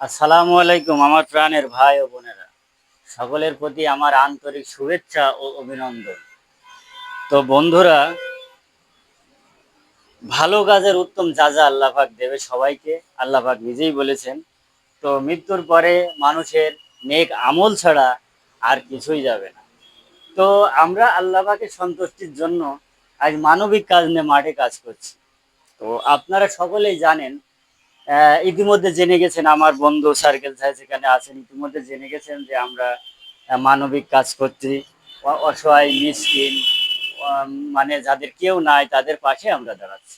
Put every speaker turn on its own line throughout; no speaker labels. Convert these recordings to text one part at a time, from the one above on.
আসসালামু আলাইকুম আমার প্রাণের ভাই ও বোনেরা। সকলের প্রতি আমার আন্তরিক শুভেচ্ছা ও অভিনন্দন। তো বন্ধুরা, ভালো কাজের উত্তম যা যা আল্লাপাক দেবে সবাইকে আল্লাপাক নিজেই বলেছেন। তো মৃত্যুর পরে মানুষের নেক আমল ছাড়া আর কিছুই যাবে না। তো আমরা আল্লাপাকের সন্তুষ্টির জন্য আজ মানবিক কাজ নিয়ে মাঠে কাজ করছি। তো আপনারা সকলেই জানেন ইতিমধ্যে জেনে গেছেন আমার বন্ধু সার্কেল সাহেব সেখানে আছেন, ইতিমধ্যে জেনে গেছেন যে আমরা মানবিক কাজ করছি অসহায়, মিসকিন মানে যাদের কেউ নাই, তাদের পাশে আমরা দাঁড়াচ্ছি।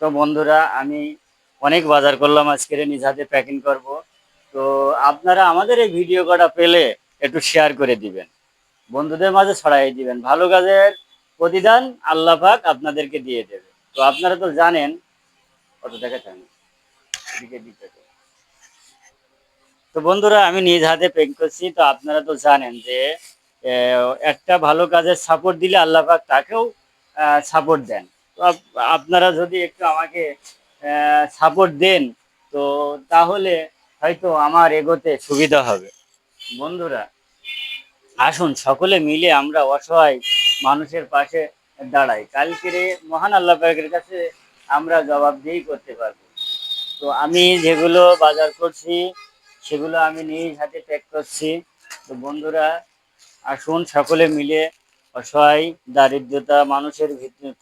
তো বন্ধুরা, আমি অনেক বাজার করলাম আজকে নিজ হাতে প্যাকিং করব। তো আপনারা আমাদের এই ভিডিও কটা পেলে একটু শেয়ার করে দিবেন। বন্ধুদের মাঝে ছড়াই দিবেন। ভালো কাজের প্রতিদান আল্লাহ পাক আপনাদেরকে দিয়ে দেবে। তো আপনারা তো জানেন, কত টাকা চান? তো। বন্ধুরা, আমি নিজ হাতে পেক করছি। তো আপনারা তো জানেন যে একটা ভালো কাজের সাপোর্ট দিলে আল্লাহাক তাকেও সাপোর্ট দেন। তো আপনারা যদি একটু আমাকে সাপোর্ট দেন, তো তাহলে হয়তো আমার এগোতে সুবিধা হবে। বন্ধুরা, আসুন, সকলে মিলে আমরা অসহায় মানুষের পাশে দাঁড়াই। কালকের মহান আল্লাহ পাকের কাছে আমরা জবাবদিহি করতে পারব। তো আমি যেগুলো বাজার করছি, সেগুলো আমি নিজ হাতে প্যাক করছি। তো বন্ধুরা, আসুন সকলে মিলে অসহায়, দারিদ্রতা মানুষের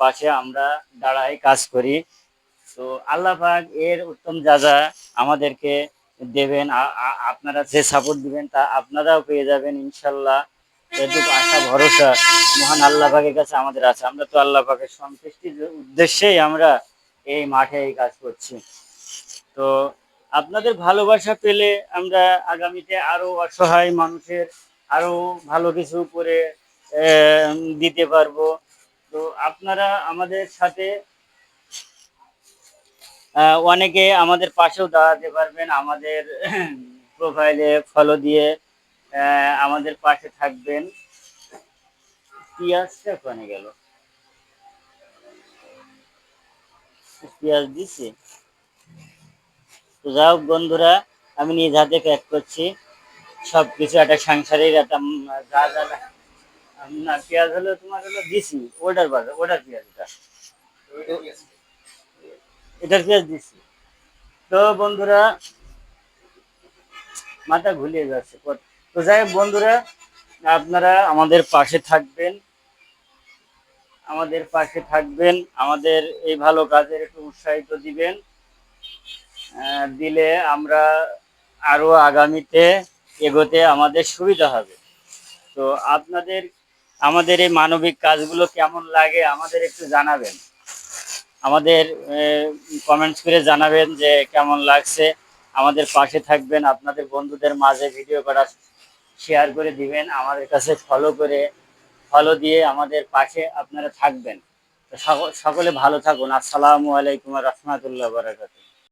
পাশে আমরা দাঁড়াই কাজ করি। তো আল্লাহ পাক এর উত্তম যা যা আমাদেরকে দেবেন আপনারা যে সাপোর্ট দিবেন তা আপনারাও পেয়ে যাবেন ইনশাল্লাহ। এটুকু আশা, ভরসা মহান আল্লাহ পাকের কাছে আমাদের আছে। আমরা তো আল্লাহ পাকের সন্তুষ্টির উদ্দেশ্যেই আমরা এই মাঠে এই কাজ করছি। তো আপনাদের ভালোবাসা পেলে আমরা আগামীতে আরও অসহায় মানুষের আরও ভালো কিছু করে দিতে পারব। তো আপনারা আমাদের সাথে অনেকে আমাদের পাশেও দাঁড়াতে পারবেন, আমাদের প্রোফাইলে ফলো দিয়ে আমাদের পাশে থাকবেন। পেঁয়াজটা কোনে গেল? পেঁয়াজ দিছি যাই হোক বন্ধুরা, আমি নিজ হাতে প্যাক করছি। সব কিছু একটা সাংসারিক একটা যা যা না, পেঁয়াজ হলো তোমার হলো দিছি, ওটার বাজার ওটার পেঁয়াজটা এটার পেঁয়াজ দিছি। তো বন্ধুরা, মাথা ঘুলিয়ে যাচ্ছে। তো যাই বন্ধুরা, আপনারা আমাদের পাশে থাকবেন। আমাদের পাশে থাকবেন। আমাদের এই ভালো কাজের একটু উৎসাহিত দিবেন। দিলে আমরা আরও আগামীতে এগোতে আমাদের সুবিধা হবে। তো আপনাদের, আমাদের এই মানবিক কাজগুলো কেমন লাগে আমাদের একটু জানাবেন। আমাদের কমেন্টস করে জানাবেন যে কেমন লাগছে। আমাদের পাশে থাকবেন, আপনাদের বন্ধুদের মাঝে ভিডিও করা শেয়ার করে দিবেন, আমাদের কাছে ফলো করে ফলো দিয়ে আমাদের পাশে আপনারা থাকবেন। সকলে ভালো থাকুন। আসসালামু আলাইকুম রহমতুল্লাহ বারাকাতুহ।